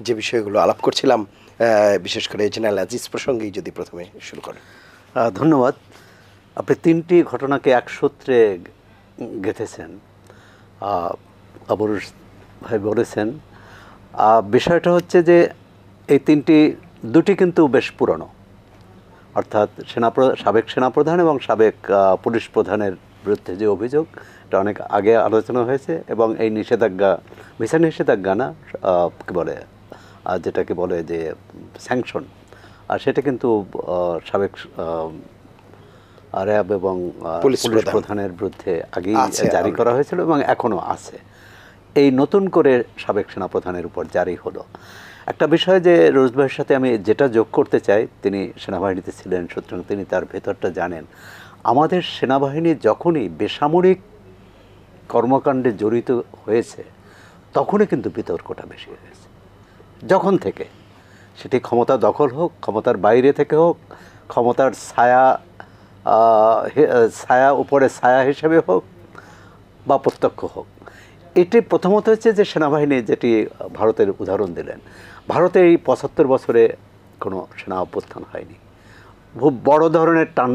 যে বিষয়গুলো আলাপ করছিলাম বিশেষ করে জেনারেল আজিজ প্রসঙ্গেই যদি প্রথমে শুরু করেন। ধন্যবাদ। আপনি তিনটি ঘটনাকে এক সূত্রে গেঁথেছেন আহ, অবরুষ ভাই বলেছেন। বিষয়টা হচ্ছে যে এই তিনটি দুটি কিন্তু বেশ পুরনো। অর্থাৎ সেনাপ্র সাবেক সেনাপ্রধান এবং সাবেক পুলিশ প্রধানের বিরুদ্ধে যে অভিযোগ এটা অনেক আগে আলোচনা হয়েছে এবং এই নিষেধাজ্ঞা ভিসা নিষেধাজ্ঞা না কি বলে? যেটাকে বলে যে স্যাংশন আর সেটা কিন্তু সাবেক র্যাব এবং পুলিশ পুলিশ প্রধানের বিরুদ্ধে আগেই জারি করা হয়েছিল এবং এখনও আছে। এই নতুন করে সাবেক সেনাপ্রধানের উপর জারি হলো। একটা বিষয় যে রোজ ভাইয়ের সাথে আমি যেটা যোগ করতে চাই তিনি সেনাবাহিনীতে ছিলেন সুতরাং তিনি তার ভেতরটা জানেন। আমাদের সেনাবাহিনী যখনই বেসামরিক কর্মকাণ্ডে জড়িত হয়েছে তখনই কিন্তু বিতর্কটা বেশি হয়েছে। যখন থেকে। সেটি ক্ষমতা দখল হোক, ক্ষমতার বাইরে থেকে হোক, ক্ষমতার ছায়া ছায়া উপরে ছায়া হিসেবে হোক বা প্রত্যক্ষ হোক। এটি প্রথমত হচ্ছে যে সেনাবাহিনী যেটি ভারতের উদাহরণ দিলেন। ভারতে এই পঁচাত্তর বছরে কোনো সেনা অভ্যুত্থান হয়নি। খুব বড় ধরনের টান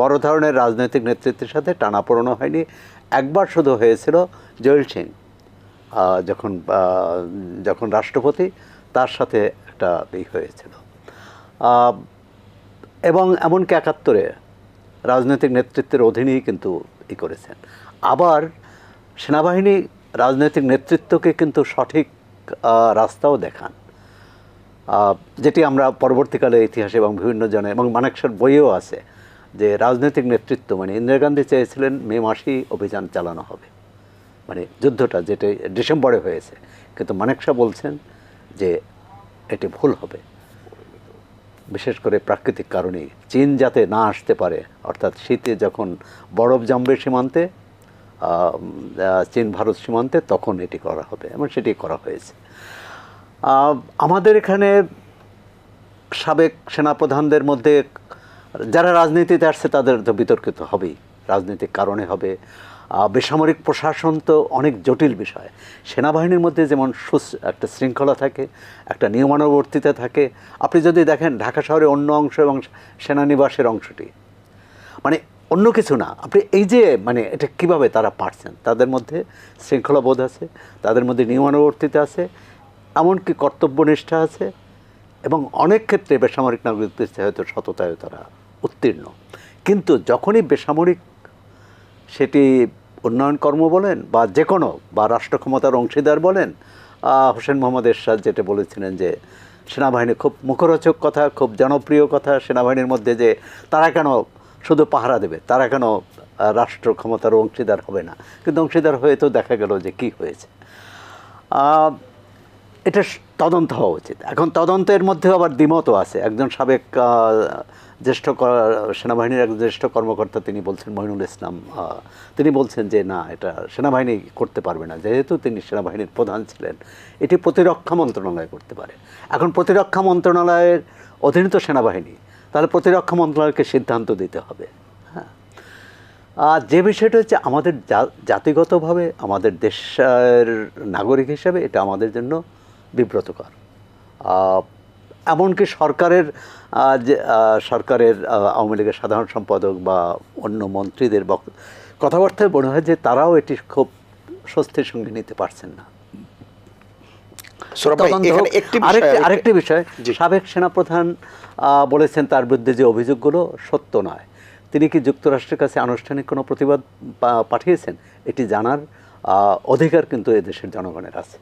বড় ধরনের রাজনৈতিক নেতৃত্বের সাথে টানাপোড়েনও হয়নি। একবার শুধু হয়েছিল জয়েল সিং যখন যখন রাষ্ট্রপতি তার সাথে একটা ই হয়েছিল। এবং এমনকি একাত্তরে রাজনৈতিক নেতৃত্বের অধীনেই কিন্তু ই করেছেন। আবার সেনাবাহিনী রাজনৈতিক নেতৃত্বকে কিন্তু সঠিক রাস্তাও দেখান। যেটি আমরা পরবর্তীকালে ইতিহাসে এবং বিভিন্ন জনে এবং মানেকশার বইয়েও আছে যে রাজনৈতিক নেতৃত্ব মানে ইন্দিরা গান্ধী চেয়েছিলেন মে মাসেই অভিযান চালানো হবে। মানে যুদ্ধটা যেটা ডিসেম্বরে হয়েছে। কিন্তু মানেকশা বলছেন যে এটি ভুল হবে। বিশেষ করে প্রাকৃতিক কারণে চীন যাতে না আসতে পারে, অর্থাৎ শীতে যখন বরফ জমবে সীমান্তে চীন ভারত সীমান্তে, তখন এটি করা হবে এবং সেটি করা হয়েছে। আমাদের এখানে সাবেক সেনাপ্রধানদের মধ্যে যারা রাজনীতিতে আসছে তাদের তো বিতর্কিত হবেই। রাজনৈতিক কারণে হবে। বেসামরিক প্রশাসন তো অনেক জটিল বিষয়। সেনাবাহিনীর মধ্যে যেমন সুস, একটা শৃঙ্খলা থাকে, একটা নিয়মানুবর্তিতা থাকে। আপনি যদি দেখেন ঢাকা শহরের অন্য অংশ এবং সেনানিবাসের অংশটি মানে অন্য কিছু না, আপনি এই যে মানে এটা কীভাবে তারা পারছেন? তাদের মধ্যে শৃঙ্খলা বোধ আছে, তাদের মধ্যে নিয়মানুবর্তিতা আছে, এমনকি কর্তব্যনিষ্ঠা আছে, এবং অনেক ক্ষেত্রে বেসামরিক নাগরিকদের হয়তো সততায় তারা উত্তীর্ণ। কিন্তু যখনই বেসামরিক সেটি উন্নয়ন কর্ম বলেন বা যে কোনো, বা রাষ্ট্র ক্ষমতার অংশীদার বলেন হোসেন মোহাম্মদ এরশাদ যেটা বলেছিলেন যে, সেনাবাহিনী খুব মুখরোচক কথা, খুব জনপ্রিয় কথা সেনাবাহিনীর মধ্যে যে, তারা কেন শুধু পাহারা দেবে? তারা কেন রাষ্ট্র ক্ষমতার অংশীদার হবে না? কিন্তু অংশীদার হয়ে তো দেখা গেল যে কি হয়েছে। এটা তদন্ত হওয়া উচিত। এখন তদন্তের মধ্যেও আবার দ্বিমতও আছে। একজন সাবেক জ্যেষ্ঠ সেনাবাহিনীর এক জ্যেষ্ঠ কর্মকর্তা তিনি বলছেন, মহিনুল ইসলাম তিনি বলছেন যে, না, এটা সেনাবাহিনী করতে পারবে না। যেহেতু তিনি সেনাবাহিনীর প্রধান ছিলেন, এটি প্রতিরক্ষা মন্ত্রণালয় করতে পারে। এখন প্রতিরক্ষা মন্ত্রণালয়ের অধীনে তো সেনাবাহিনী, তাহলে প্রতিরক্ষা মন্ত্রণালয়কে সিদ্ধান্ত দিতে হবে। হ্যাঁ। আর যে বিষয়টা হচ্ছে, আমাদের জাতিগতভাবে আমাদের দেশের নাগরিক হিসেবে এটা আমাদের জন্য বিব্রতকর। এমনকি সরকারের যে সরকারের আওয়ামী লীগের সাধারণ সম্পাদক বা অন্য মন্ত্রীদের কথাবার্তায় মনে হয় যে তারাও এটি খুব স্বস্তির সঙ্গে নিতে পারছেন না। আরেকটি বিষয়। সাবেক সেনাপ্রধান বলেছেন তার বিরুদ্ধে যে অভিযোগগুলো সত্য নয়। তিনি কি যুক্তরাষ্ট্রের কাছে আনুষ্ঠানিক কোনো প্রতিবাদ পাঠিয়েছেন? এটি জানার অধিকার কিন্তু এদেশের জনগণের আছে।